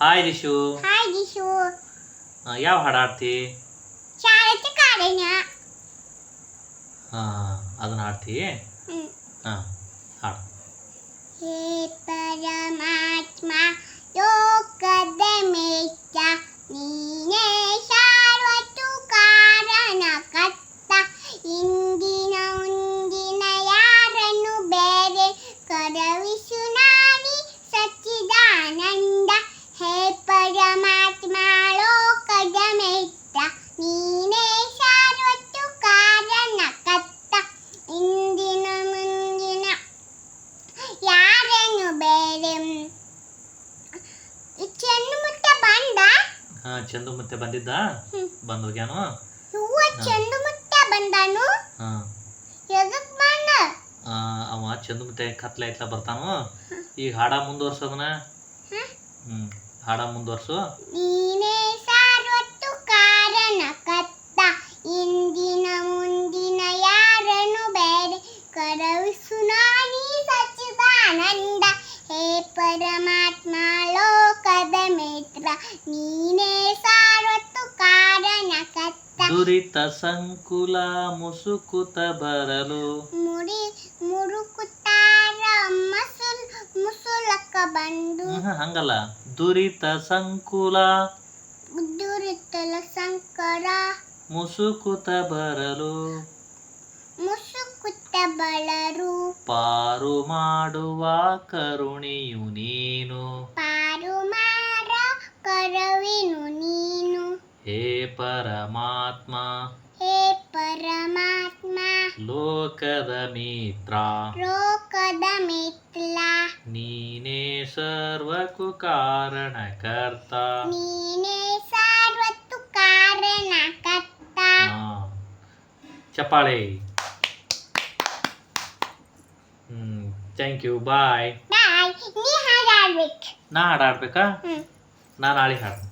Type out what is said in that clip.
Hi Dishu hi Dishu ಆ, ಯಾವ ಹಾಡು ಹಾಡ್ತಿ? ಚಾರಿತ್ರ ಕಾರಣ ಹಾಂ ಅದನ್ನ ಹಾಡ್ತಿ. ಹಾಂ ಹಾಡು. ಹೇ ಪರಮಾತ್ಮ ಲೋಕದ ಮೇಷ್ಟ ನೀನೇ ಸಾರ್ವತ್ತು ಕಾರಣ ಕತ್ತ ಇಂದಿನ ಮುಂದಿನ ಯಾರನ್ನು ಬೇರೆ ಕರವಿಸು ನಾನಿ ಸಚ್ಚಿದಾನಂದ ಹೇ ಪರಮಾತ್ಮ ಲೋಕದ ಮೇಷ್ಟ ನೀನೇ ಸಾರ್ವತ್ತು ಕಾರಣ ಕತ್ತ ಇಂದಿನ ಮುಂದಿನ ಯಾರನ್ನು ಬೇರೆ ಚೆಂಡು ಮುಟ್ಟ ಬಂದ ಹಾಂ ಚಂದು ಮತ್ತೆ ಬಂದಿದ್ದ. ಬಂದು ಹೋಗ್ಯಾನು? ಹೂವ ಚಂದು ಮತ್ತೆ ಬಂದಾನು? ಹಾ. ಎದಕ್ ಬಂದ? ಅವ ಚಂದು ಮತ್ತೆ ಕತ್ಲ ಐತ್ಲ ಬರ್ತಾನು? ಈಗ ಹಾಡ ಮುಂದುವರ್ಸೋದನ? ಹ್ಮ್. ಹಾಡ ಮುಂದುವರ್ಸು. ನೀನೇ ಸಾರ್ವತ್ತು ಕಾರಣ ಕತ್ತ. ಇಂದಿನ ಮುಂದಿನ ಯಾರನ್ನು ಬೇರೆ? ಕರವಿಸು ನಾನಿ ಸಚ್ಚಿದಾನಂದ. ಹೇ ಪರಮಾತ್ಮ ಲೋಕದ ಮಿತ್ರ. ನೀನೇ ದುರಿತ ಸಂಕುಲ ಮುಸುಕುತ ಬರಲು. ಮುಡಿ ಮುರುಕುತ್ತಾರ ಮಸುಲ್ ಮುಸುಲಕ್ಕ ಬಂದು. ಹಂಗಲ್ಲ. ದುರಿತ ಸಂಕುಲ ದುರಿತಲ ಸಂಕರ ಮುಸುಕುತ ಬರಲು. ಮುಸುಕುತ್ತ ಬಳರು. ಪಾರು ಮಾಡುವ ಕರುಣಿಯು ನೀನು. ಹೇ ಪರಮಾತ್ಮ. ಹೇ ಪರಮಾತ್ಮ. ಲೋಕದ ಮಿತ್ರ. ಲೋಕದ ಮಿತ್ರ. ನೀನೇ ಸರ್ವಕ್ಕೂ ಕಾರಣಕರ್ತ. ನೀನೇ ಸರ್ವತ್ತು ಕಾರಣ ಕತ್ತ ಹಾ. ಚಪ್ಪಾಳೆ. ಹ್ಮ್ ಥ್ಯಾಂಕ್ ಯು ಬಾಯ್ ಬಾಯ್ ನೀ ಹಾಡಾಡ್ಬೇಕು. ನಾ ಹ್ಮ್. ನಾ ನಾಳೆ ಹಾಡು